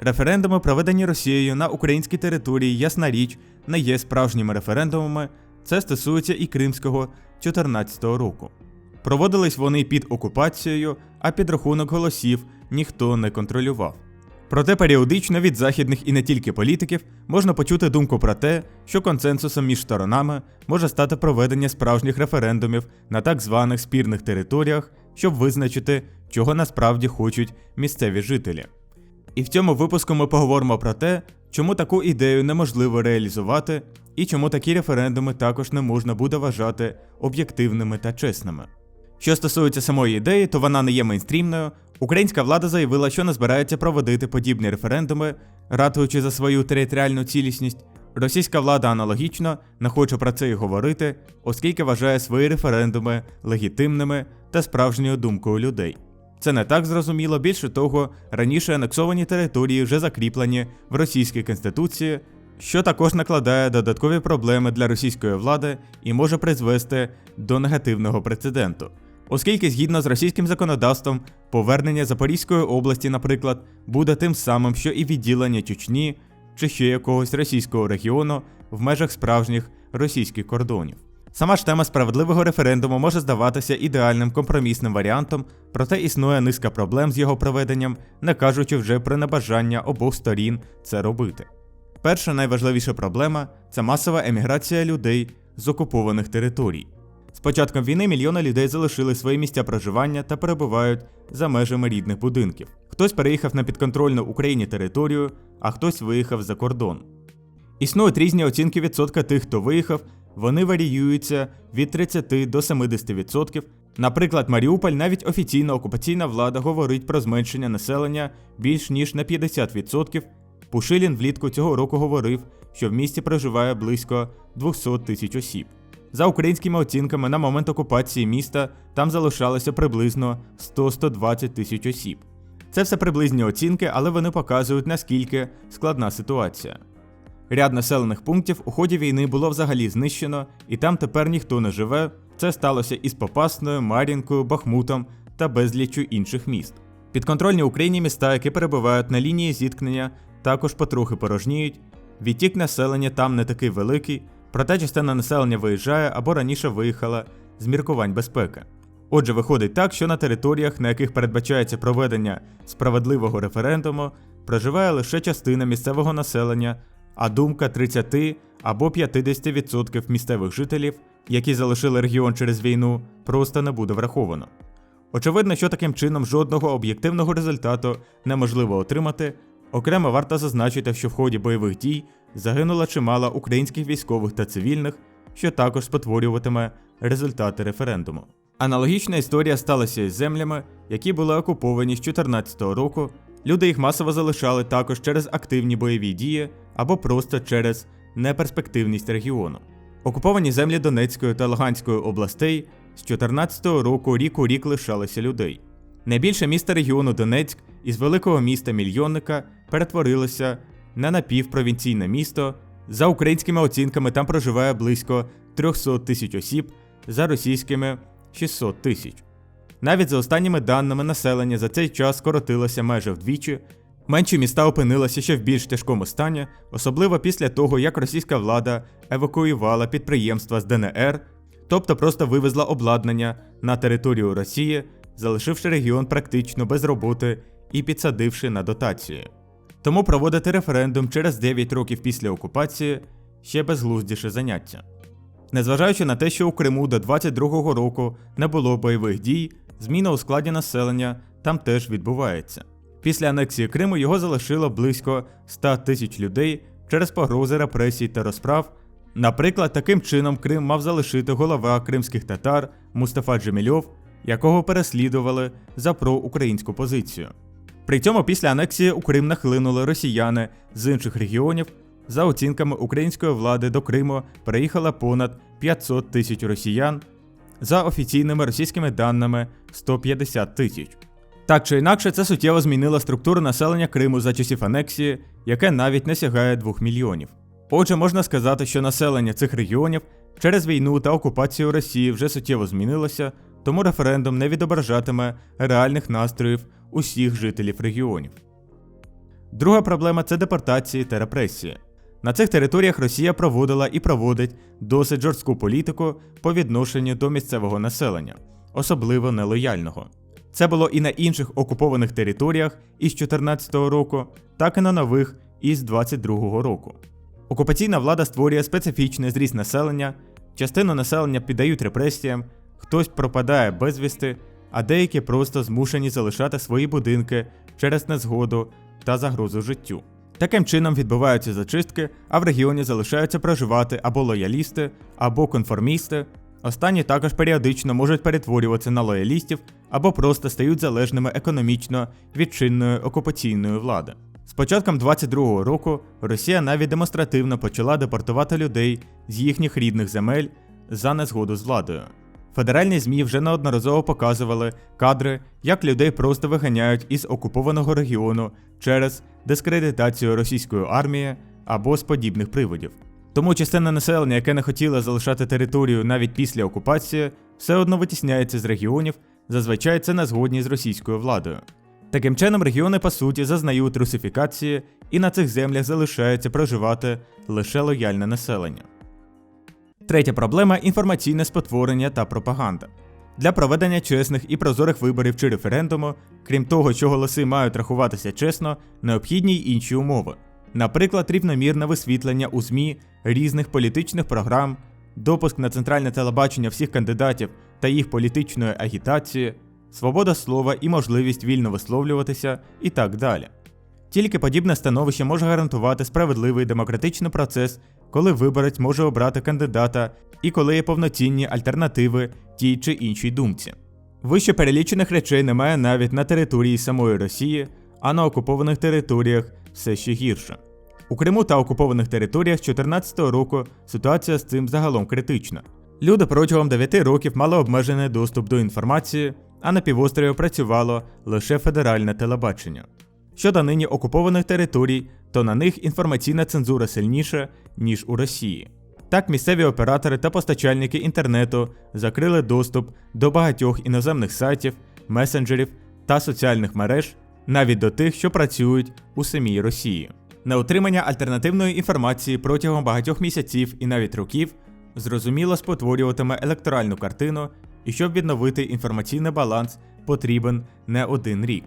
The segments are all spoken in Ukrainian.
Референдуми, проведені Росією на українській території, ясна річ, не є справжніми референдумами. Це стосується і Кримського 2014 року. Проводились вони під окупацією, а підрахунок голосів ніхто не контролював. Проте періодично від західних і не тільки політиків можна почути думку про те, що консенсусом між сторонами може стати проведення справжніх референдумів на так званих спірних територіях, щоб визначити, чого насправді хочуть місцеві жителі. І в цьому випуску ми поговоримо про те, чому таку ідею неможливо реалізувати, і чому такі референдуми також не можна буде вважати об'єктивними та чесними. Що стосується самої ідеї, то вона не є мейнстрімною. Українська влада заявила, що не збирається проводити подібні референдуми, ратуючи за свою територіальну цілісність. Російська влада аналогічно не хоче про це й говорити, оскільки вважає свої референдуми легітимними та справжньою думкою людей. Це не так зрозуміло, більше того, раніше анексовані території вже закріплені в російській конституції, що також накладає додаткові проблеми для російської влади і може призвести до негативного прецеденту. Оскільки, згідно з російським законодавством, повернення Запорізької області, наприклад, буде тим самим, що і відділення Чечні чи ще якогось російського регіону в межах справжніх російських кордонів. Сама ж тема справедливого референдуму може здаватися ідеальним компромісним варіантом, проте існує низка проблем з його проведенням, не кажучи вже про небажання обох сторін це робити. Перша найважливіша проблема це масова еміграція людей з окупованих територій. З початком війни мільйони людей залишили свої місця проживання та перебувають за межами рідних будинків. Хтось переїхав на підконтрольну Україні територію, а хтось виїхав за кордон. Існують різні оцінки відсотка тих, хто виїхав, вони варіюються від 30 до 70%. Наприклад, Маріуполь навіть офіційна окупаційна влада говорить про зменшення населення більш ніж на 50%. Пушилін влітку цього року говорив, що в місті проживає близько 200 тисяч осіб. За українськими оцінками, на момент окупації міста там залишалося приблизно 100-120 тисяч осіб. Це все приблизні оцінки, але вони показують наскільки складна ситуація. Ряд населених пунктів у ході війни було взагалі знищено, і там тепер ніхто не живе. Це сталося із Попасною, Мар'їнкою, Бахмутом та безліччю інших міст. Підконтрольні Україні міста, які перебувають на лінії зіткнення, також потрохи порожніють. Відтік населення там не такий великий, проте частина населення виїжджає або раніше виїхала з міркувань безпеки. Отже, виходить так, що на територіях, на яких передбачається проведення справедливого референдуму, проживає лише частина місцевого населення, а думка 30 або 50% місцевих жителів, які залишили регіон через війну, просто не буде враховано. Очевидно, що таким чином жодного об'єктивного результату неможливо отримати. Окремо варто зазначити, що в ході бойових дій загинуло чимало українських військових та цивільних, що також спотворюватиме результати референдуму. Аналогічна історія сталася із землями, які були окуповані з 2014 року. Люди їх масово залишали також через активні бойові дії або просто через неперспективність регіону. Окуповані землі Донецької та Луганської областей з 2014 року рік у рік лишалися людей. Найбільше місто регіону Донецьк із великого міста мільйонника перетворилося на напівпровінційне місто. За українськими оцінками там проживає близько 300 тисяч осіб, за російськими 600 тисяч. Навіть за останніми даними населення за цей час скоротилося майже вдвічі. Менші міста опинилися ще в більш тяжкому стані, особливо після того, як російська влада евакуювала підприємства з ДНР, тобто просто вивезла обладнання на територію Росії, залишивши регіон практично без роботи і підсадивши на дотації. Тому проводити референдум через 9 років після окупації ще безглуздіше заняття. Незважаючи на те, що у Криму до 22-го року не було бойових дій, зміна у складі населення там теж відбувається. Після анексії Криму його залишило близько 100 тисяч людей через погрози репресій та розправ. Наприклад, таким чином Крим мав залишити голова кримських татар Мустафа Джемільов, якого переслідували за проукраїнську позицію. При цьому після анексії у Крим нахлинули росіяни з інших регіонів. За оцінками української влади до Криму переїхало понад 500 тисяч росіян, за офіційними російськими даними 150 тисяч. Так чи інакше, це суттєво змінило структуру населення Криму за часів анексії, яке навіть не сягає 2 мільйонів. Отже, можна сказати, що населення цих регіонів через війну та окупацію Росії вже суттєво змінилося, тому референдум не відображатиме реальних настроїв усіх жителів регіонів. Друга проблема це депортації та репресії. На цих територіях Росія проводила і проводить досить жорстку політику по відношенню до місцевого населення, особливо нелояльного. Це було і на інших окупованих територіях із 2014 року, так і на нових із 2022 року. Окупаційна влада створює специфічний зріст населення, частину населення піддають репресіям, хтось пропадає безвісти, а деякі просто змушені залишати свої будинки через незгоду та загрозу життю. Таким чином відбуваються зачистки, а в регіоні залишаються проживати або лоялісти, або конформісти. Останні також періодично можуть перетворюватися на лоялістів або просто стають залежними економічно від чинної окупаційної влади. З початком 22-го року Росія навіть демонстративно почала депортувати людей з їхніх рідних земель за незгоду з владою. Федеральні ЗМІ вже неодноразово показували кадри, як людей просто виганяють із окупованого регіону через дискредитацію російської армії або з подібних приводів. Тому частина населення, яке не хотіло залишати територію навіть після окупації, все одно витісняється з регіонів, зазвичай це не згодні з російською владою. Таким чином, регіони по суті зазнають русифікації, і на цих землях залишається проживати лише лояльне населення. Третя проблема інформаційне спотворення та пропаганда. Для проведення чесних і прозорих виборів чи референдуму, крім того, що голоси мають рахуватися чесно, необхідні й інші умови. Наприклад, рівномірне висвітлення у ЗМІ різних політичних програм, допуск на центральне телебачення всіх кандидатів та їх політичної агітації, свобода слова і можливість вільно висловлюватися і так далі. Тільки подібне становище може гарантувати справедливий демократичний процес, коли виборець може обрати кандидата і коли є повноцінні альтернативи тій чи іншій думці. Вище перелічених речей немає навіть на території самої Росії, а на окупованих територіях все ще гірше. У Криму та окупованих територіях з 2014 року ситуація з цим загалом критична. Люди протягом 9 років мали обмежений доступ до інформації, а на півострові працювало лише федеральне телебачення. Щодо нині окупованих територій, то на них інформаційна цензура сильніша, ніж у Росії. Так, місцеві оператори та постачальники інтернету закрили доступ до багатьох іноземних сайтів, месенджерів та соціальних мереж, навіть до тих, що працюють у самій Росії. Неотримання альтернативної інформації протягом багатьох місяців і навіть років зрозуміло спотворюватиме електоральну картину, і щоб відновити інформаційний баланс, потрібен не один рік.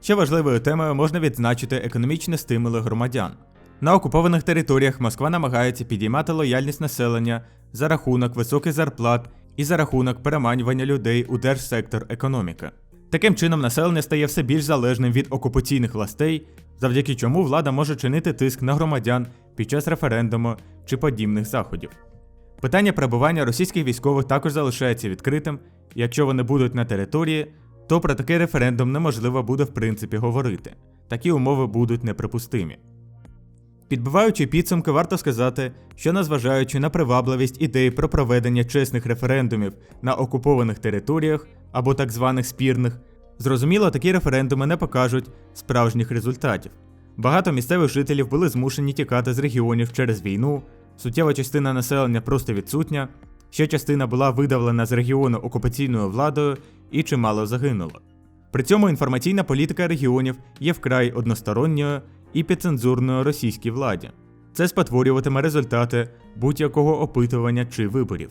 Ще важливою темою можна відзначити економічні стимули громадян. На окупованих територіях Москва намагається підіймати лояльність населення за рахунок високих зарплат і за рахунок переманювання людей у держсектор економіки. Таким чином, населення стає все більш залежним від окупаційних властей, завдяки чому влада може чинити тиск на громадян під час референдуму чи подібних заходів. Питання перебування російських військових також залишається відкритим, якщо вони будуть на території, то про такий референдум неможливо буде в принципі говорити. Такі умови будуть неприпустимі. Підбиваючи підсумки, варто сказати, що незважаючи на привабливість ідей про проведення чесних референдумів на окупованих територіях або так званих спірних, зрозуміло, такі референдуми не покажуть справжніх результатів. Багато місцевих жителів були змушені тікати з регіонів через війну, суттєва частина населення просто відсутня, ще частина була видавлена з регіону окупаційною владою і чимало загинуло. При цьому інформаційна політика регіонів є вкрай односторонньою і підцензурною російській владі. Це спотворюватиме результати будь-якого опитування чи виборів.